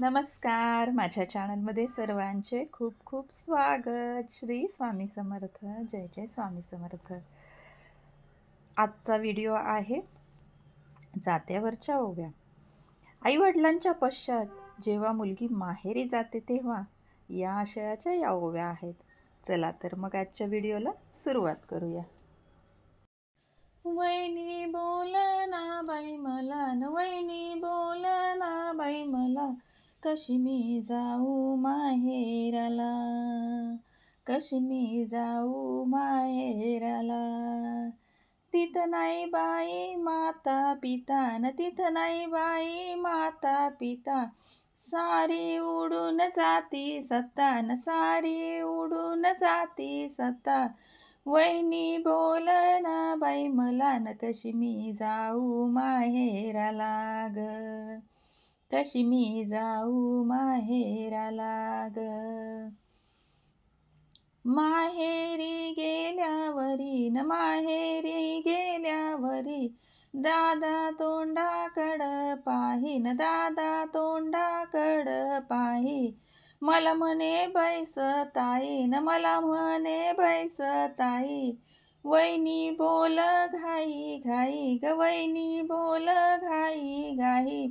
नमस्कार. माझ्या चॅनलमध्ये सर्वांचे खूप खूप स्वागत. श्री स्वामी समर्थ. जय जय स्वामी समर्थ. आजचा व्हिडिओ आहे जात्यावरच्या ओव्या आईवडिलांच्या पश्चात जेव्हा मुलगी माहेरी जाते तेव्हा या आशयाच्या या ओव्या आहेत. चला तर मग आजच्या व्हिडिओला सुरुवात करूया. वैनी बोल ना बाई मला न वैनी बोल ना बाई मला कशी मी जाऊ माहेराला कशी मी जाऊ माहेराला. तिथं नाही बाई माता पिता न तिथं नाही बाई माता पिता सारी उडून जाती सत्ता न सारी उडून जाती सत्ता. वैनी बोल ना बाई मला न कशी मी जाऊ माहेराला ग. कशी मी जाऊ माहेराला ग माहेरी गेल्यावरी न माहेरी गेल्यावरी दादा तोंडाकड पाही न दादा तोंडाकड पाही. मला म्हणे बैसताई न मला म्हणे बैसताई वैनी बोल घाई घाई ग वैनी बोल घाई घाई.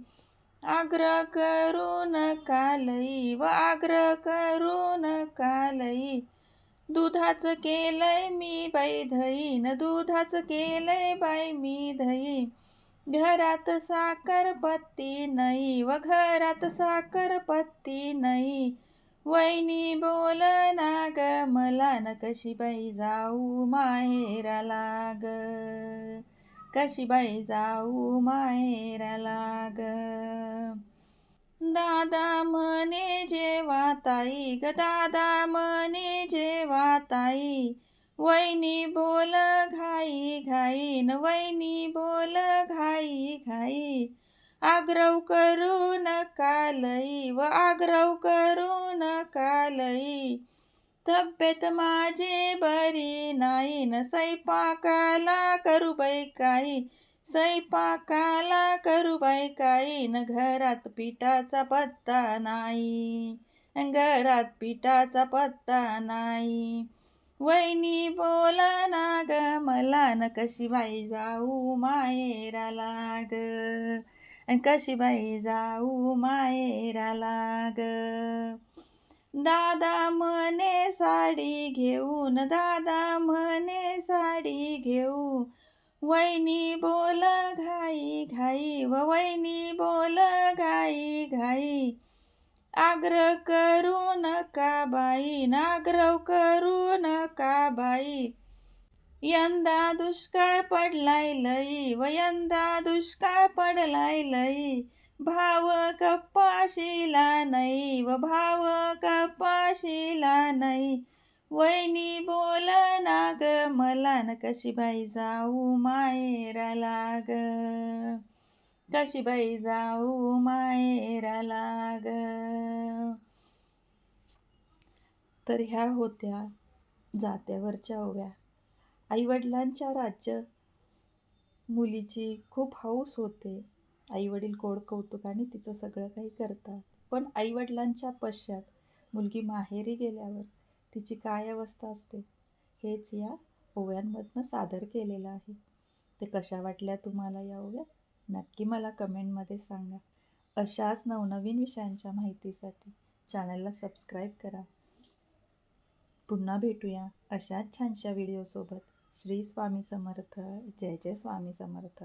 आग्रह करू नका लई व आग्रह करू नका लई दुधाचं केलंय मी बाई धई न दुधाचं केलंय बाई मी धई घरात साखर पत्ती नाही व घरात साखर पत्ती नाही. वैनी बोल ना ग मला न कशी बाई जाऊ माहेराला ग कशी बाई जाऊ माहेराला लाग. दादा म्हणे जेवा ताई ग दादा म्हणे जेवा ताई. वैनी बोल घाई घाई न वैनी बोल घाई घाई. आग्रव करू नका लई व आग्रव करू नका लई. तब्येत माझी बरी नाही न सैपाकाला करू बाई काही. सैपाकाला करू बाई काही न घरात पिठाचा पत्ता नाही. घरात पिठाचा पत्ता नाही. वहिनी बोला ना ग मला न कशी बाई जाऊ माहेराला ग कशी बाई जाऊ माहेराला ग दादा म्हणे साडी घेऊन दादा म्हणे साडी घेऊ वैनी बोल घाई घाई व वैनी बोल घाई घाई. आग्रह करू नका बाई नाग्रह करू नका बाई. यंदा दुष्काळ पडलाय लई व यंदा दुष्काळ पडलाय लई. भाव कपाशीला नाही व भाव कपाशीला नाही. वैनी बोल ना ग मला न कशी बाई जाऊ मायेरा लाग कशी बाई जाऊ मायेरा लाग तर ह्या होत्या जात्यावरच्या ओव्या. आईवडिलांच्या राज्य. मुलीची खूप हौस होते. आईवडील गोड कौतुकाने तिचं सगळं काही करतात. पण आईवडिलांच्या पश्चात मुलगी माहेरी गेल्यावर तिची काय अवस्था असते? हेच या ओव्यांमधनं सादर केलेलं आहे. ते कशा वाटल्या तुम्हाला या ओव्या? नक्की मला कमेंटमध्ये सांगा. अशाच नवनवीन विषयांच्या माहितीसाठी चॅनलला सबस्क्राईब करा. पुन्हा भेटूया अशाच छानशा व्हिडिओसोबत. श्री स्वामी समर्थ. जय जय स्वामी समर्थ.